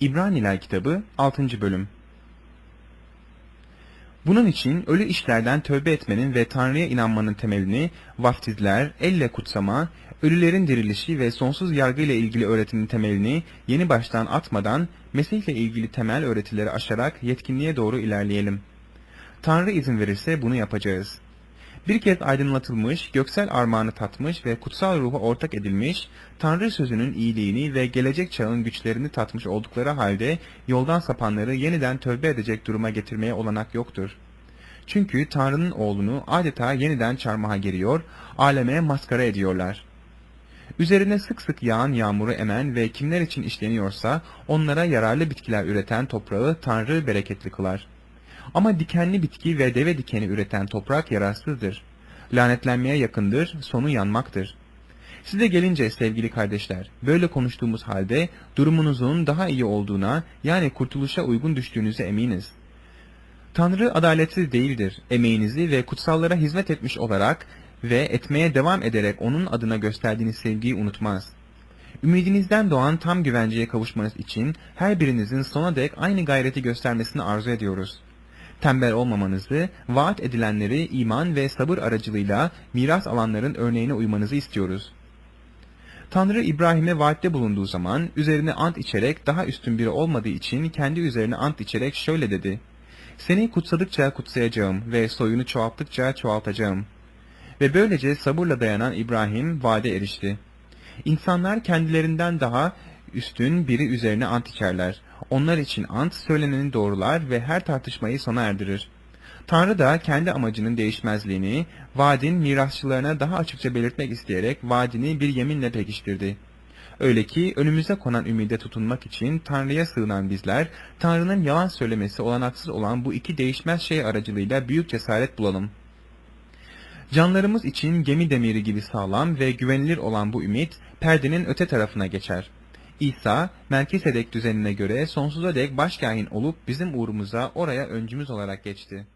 İbraniler kitabı 6. bölüm Bunun için ölü işlerden tövbe etmenin ve Tanrı'ya inanmanın temelini vaftizler, elle kutsama, ölülerin dirilişi ve sonsuz yargı ile ilgili öğretinin temelini yeni baştan atmadan Mesih ile ilgili temel öğretileri aşarak yetkinliğe doğru ilerleyelim. Tanrı izin verirse bunu yapacağız. Bir kez aydınlatılmış, göksel armağanı tatmış ve kutsal ruhu ortak edilmiş, Tanrı sözünün iyiliğini ve gelecek çağın güçlerini tatmış oldukları halde yoldan sapanları yeniden tövbe edecek duruma getirmeye olanak yoktur. Çünkü Tanrı'nın oğlunu adeta yeniden çarmıha geriyor, aleme maskara ediyorlar. Üzerine sık sık yağan yağmuru emen ve kimler için işleniyorsa onlara yararlı bitkiler üreten toprağı Tanrı bereketli kılar. Ama dikenli bitki ve deve dikeni üreten toprak yararsızdır. Lanetlenmeye yakındır, sonu yanmaktır. Size gelince sevgili kardeşler, böyle konuştuğumuz halde durumunuzun daha iyi olduğuna, yani kurtuluşa uygun düştüğünüze eminiz. Tanrı adaletsiz değildir. Emeğinizi ve kutsallara hizmet etmiş olarak ve etmeye devam ederek onun adına gösterdiğiniz sevgiyi unutmaz. Ümidinizden doğan tam güvenceye kavuşmanız için her birinizin sona dek aynı gayreti göstermesini arzu ediyoruz. Tembel olmamanızı, vaat edilenleri iman ve sabır aracılığıyla miras alanların örneğine uymanızı istiyoruz. Tanrı İbrahim'e vaatte bulunduğu zaman üzerine ant içerek daha üstün biri olmadığı için kendi üzerine ant içerek şöyle dedi. Seni kutsadıkça kutsayacağım ve soyunu çoğalttıkça çoğaltacağım. Ve böylece sabırla dayanan İbrahim vaade erişti. İnsanlar kendilerinden daha üstün biri üzerine ant içerler. Onlar için ant söyleneni doğrular ve her tartışmayı sona erdirir. Tanrı da kendi amacının değişmezliğini, vaadin mirasçılarına daha açıkça belirtmek isteyerek vaadini bir yeminle pekiştirdi. Öyle ki önümüze konan ümide tutunmak için Tanrı'ya sığınan bizler, Tanrı'nın yalan söylemesi olanaksız olan bu iki değişmez şey aracılığıyla büyük cesaret bulalım. Canlarımız için gemi demiri gibi sağlam ve güvenilir olan bu ümit, perdenin öte tarafına geçer. İsa, Melkisedek düzenine göre sonsuza dek başkahin olup bizim uğrumuza oraya öncümüz olarak geçti.